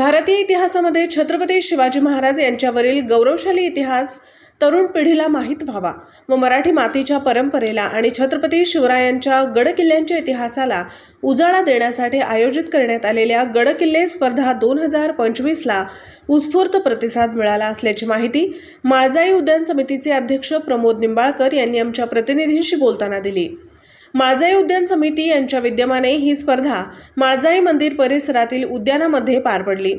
भारतीय इतिहासामध्ये छत्रपती शिवाजी महाराज यांच्यावरील गौरवशाली इतिहास तरुण पिढीला माहीत व्हावा व मराठी मातीच्या परंपरेला आणि छत्रपती शिवरायांच्या गडकिल्ल्यांच्या इतिहासाला उजाळा देण्यासाठी आयोजित करण्यात आलेल्या गडकिल्ले स्पर्धा दोन हजार पंचवीसला उत्स्फूर्त प्रतिसाद मिळाला असल्याची माहिती माळजाई उद्यान समितीचे अध्यक्ष प्रमोद निंबाळकर यांनी आमच्या प्रतिनिधींशी बोलताना दिली. माळजाई उद्यान समिती यांच्या विद्यमाने ही स्पर्धा माळजाई मंदिर परिसरातील उद्यानामध्ये पार पडली.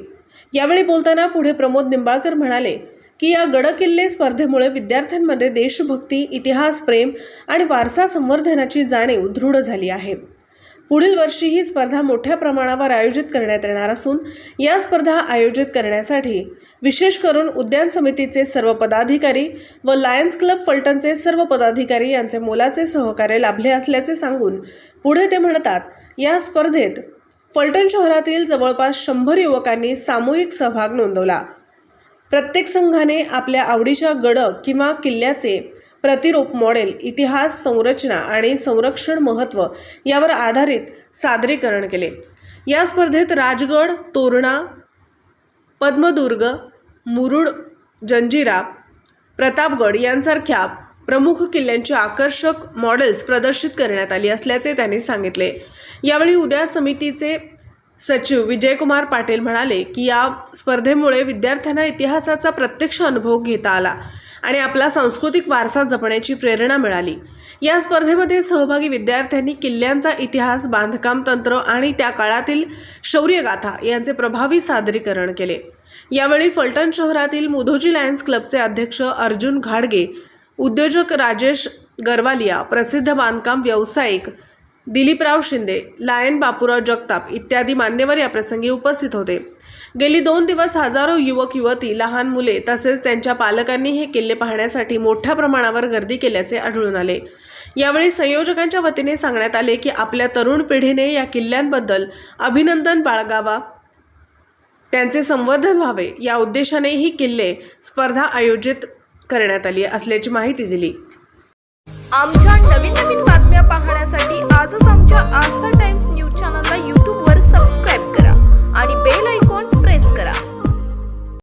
यावेळी बोलताना पुढे प्रमोद निंबाळकर म्हणाले की या गडकिल्ले स्पर्धेमुळे विद्यार्थ्यांमध्ये देशभक्ती इतिहास प्रेम आणि वारसा संवर्धनाची जाणीव दृढ झाली आहे. पुढील वर्षी ही स्पर्धा मोठ्या प्रमाणावर आयोजित करण्यात येणार असून या स्पर्धा आयोजित करण्यासाठी विशेष करून उद्यान समितीचे सर्व पदाधिकारी व लायन्स क्लब फलटणचे सर्व पदाधिकारी यांचे मोलाचे सहकार्य लाभले असल्याचे सांगून पुढे ते म्हणतात या स्पर्धेत फलटण शहरातील जवळपास शंभर युवकांनी सामूहिक सहभाग नोंदवला. प्रत्येक संघाने आपल्या आवडीच्या गड किंवा किल्ल्याचे प्रतिरूप मॉडेल इतिहास संरचना आणि संरक्षण महत्त्व यावर आधारित सादरीकरण केले. या स्पर्धेत राजगड तोरणा पद्मदुर्ग मुरुड जंजिरा प्रतापगड यांसारख्या प्रमुख किल्ल्यांची आकर्षक मॉडेल्स प्रदर्शित करण्यात आली असल्याचे त्यांनी सांगितले. यावेळी उद्या समितीचे सचिव विजयकुमार पाटील म्हणाले की या स्पर्धेमुळे विद्यार्थ्यांना इतिहासाचा प्रत्यक्ष अनुभव घेता आला. आणि आपला सांस्कृतिक वारसा जपण्याची प्रेरणा मिळाली. या स्पर्धेमध्ये सहभागी विद्यार्थ्यांनी किल्ल्यांचा इतिहास बांधकाम तंत्र आणि त्या काळातील शौर्यगाथा यांचे प्रभावी सादरीकरण केले. यावेळी फलटण शहरातील मुधोजी लायन्स क्लबचे अध्यक्ष अर्जुन घाडगे उद्योजक राजेश गरवालिया प्रसिद्ध बांधकाम व्यावसायिक दिलीपराव शिंदे लायन बापूराव जगताप इत्यादी मान्यवर या प्रसंगी उपस्थित होते. गेली दोन दिवस हजारो युवक युवती लहान मुले तसेच त्यांच्या पालकांनी हे किल्ले पाहण्यासाठी मोठ्या प्रमाणावर गर्दी केल्याचे आढळून आले. यावेळी संयोजकांच्या वतीने सांगण्यात आले की आपल्या तरुण पिढीने या किल्ल्यांबद्दल अभिनंदन बाळगावा त्यांचे संवर्धन व्हावे या उद्देशाने ही किल्ले स्पर्धा आयोजित करण्यात आली असल्याची माहिती दिली. आमच्या नवीन नवीन बातम्या पाहण्यासाठी आजच आमच्या आस्था टाइम्स न्यूज चॅनलला